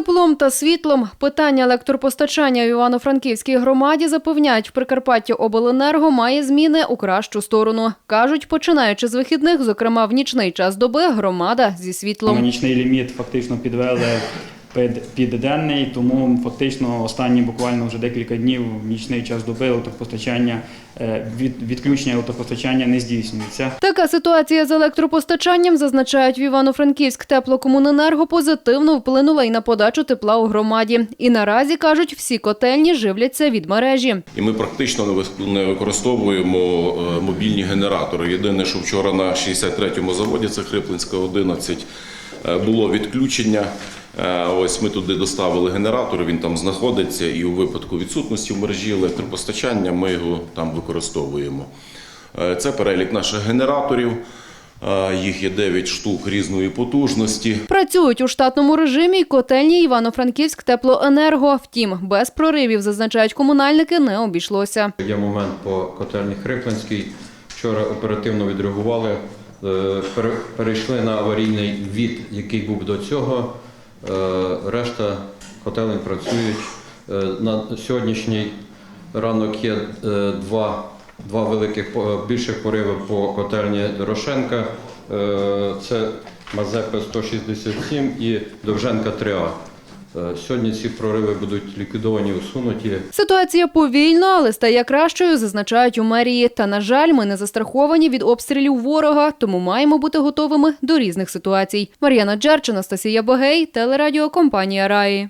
теплом та світлом питання електропостачання в Івано-Франківській громаді запевняють, в Прикарпаття Обленерго має зміни у кращу сторону. Кажуть, починаючи з вихідних, зокрема в нічний час доби, громада зі світлом. нічний ліміт фактично підвели під, під тому фактично останні буквально вже декілька днів в нічний час доби електропостачання е, від, відключення електропостачання не здійснюється. Така ситуація з електропостачанням, зазначають в Івано-Франківськ теплокомуненерго, позитивно вплинула і на подачу тепла у громаді. І наразі, кажуть, всі котельні живляться від мережі. І ми практично не використовуємо е, мобільні генератори. Єдине, що вчора на 63-му заводі, це Хриплинська 11, е, було відключення. Е, Ось ми туди доставили генератор, він там знаходиться, і у випадку відсутності в мережі електропостачання ми його там використовуємо. Е, Це перелік наших генераторів. Е, Їх є 9 штук різної потужності. Працюють у штатному режимі й котельні Івано-Франківськ теплоенерго. Втім, без проривів, зазначають комунальники, не обійшлося. Є момент по котельні Хриплинській. Вчора оперативно відреагували, е, перейшли на аварійний від, який був до цього. Е, Решта котелень працюють. Е, На сьогоднішній ранок є е, два, два великих більших пориви по котельні Дорошенка. Е, Це Мазепи 167 і Довженка 3А. Е, Сьогодні ці прориви будуть ліквідовані, усунуті. Ситуація повільно, але стає кращою, зазначають у мерії. Та, на жаль, ми не застраховані від обстрілів ворога, тому маємо бути готовими до різних ситуацій. Мар'яна Джерч, Анастасія Богей, телерадіокомпанія Раї.